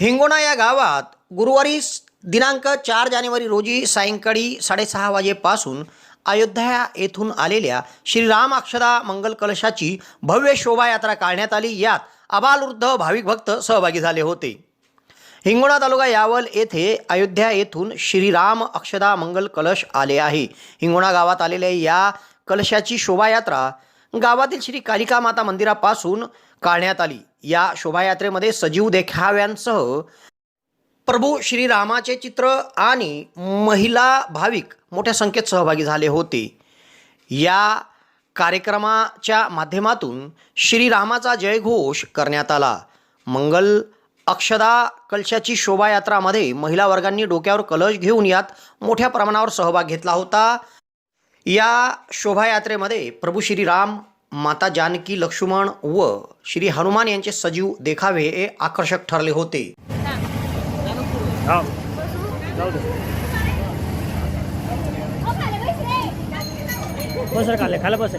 हिंगोणा या गावात गुरुवारी दिनांक चार जानेवारी रोजी सायंकाळी साडेसहा वाजेपासून अयोध्या येथून आलेल्या श्रीराम अक्षदा मंगल कलशाची भव्य शोभायात्रा काढण्यात आली. यात अबालवृद्ध भाविक भक्त सहभागी झाले होते. हिंगोणा तालुका यावल येथे अयोध्या येथून श्रीराम अक्षदा मंगल कलश आले आहे. हिंगोणा गावात आलेल्या या कलशाची शोभायात्रा गावातील श्री कालिका माता मंदिरापासून काढण्यात आली. या शोभायात्रेमध्ये सजीव देखाव्यांसह प्रभू श्रीरामाचे चित्र आणि महिला भाविक मोठ्या संख्येत सहभागी झाले होते. या कार्यक्रमाच्या माध्यमातून श्रीरामाचा जयघोष करण्यात आला. मंगल अक्षदा कलशाची शोभायात्रामध्ये महिला वर्गांनी डोक्यावर कलश घेऊन यात मोठ्या प्रमाणावर सहभाग घेतला होता. या शोभायात्रेमध्ये प्रभू श्रीराम माता जानकी लक्ष्मण व श्री हनुमान यांचे सजीव देखावे हे आकर्षक ठरले होते. हो जाऊ दे. बस रे खाले खाली बस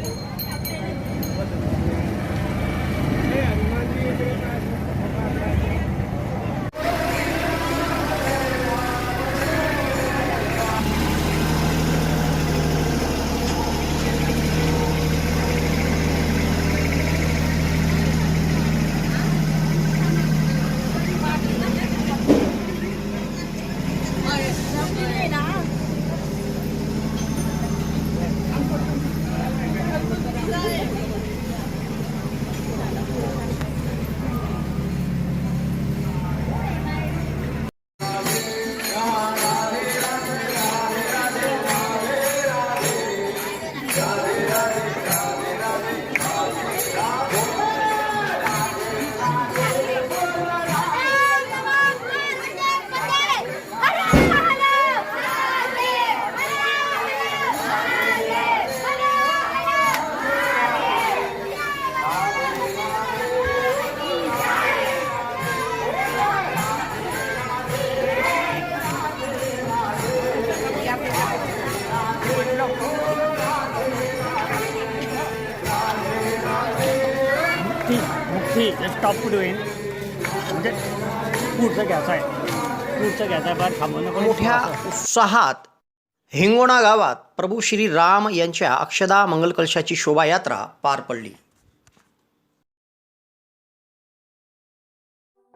रे मुक्ती मुक्ती स्टॉप कुठे होईल. म्हणजे पुढचं घ्यायचं आहे. पुढचं घ्यायचं आहे. बरं थांबू मोठ्या उत्साहात हिंगोणा गावात प्रभू श्री राम यांच्या अक्षदा मंगलकलशाची शोभायात्रा पार पडली.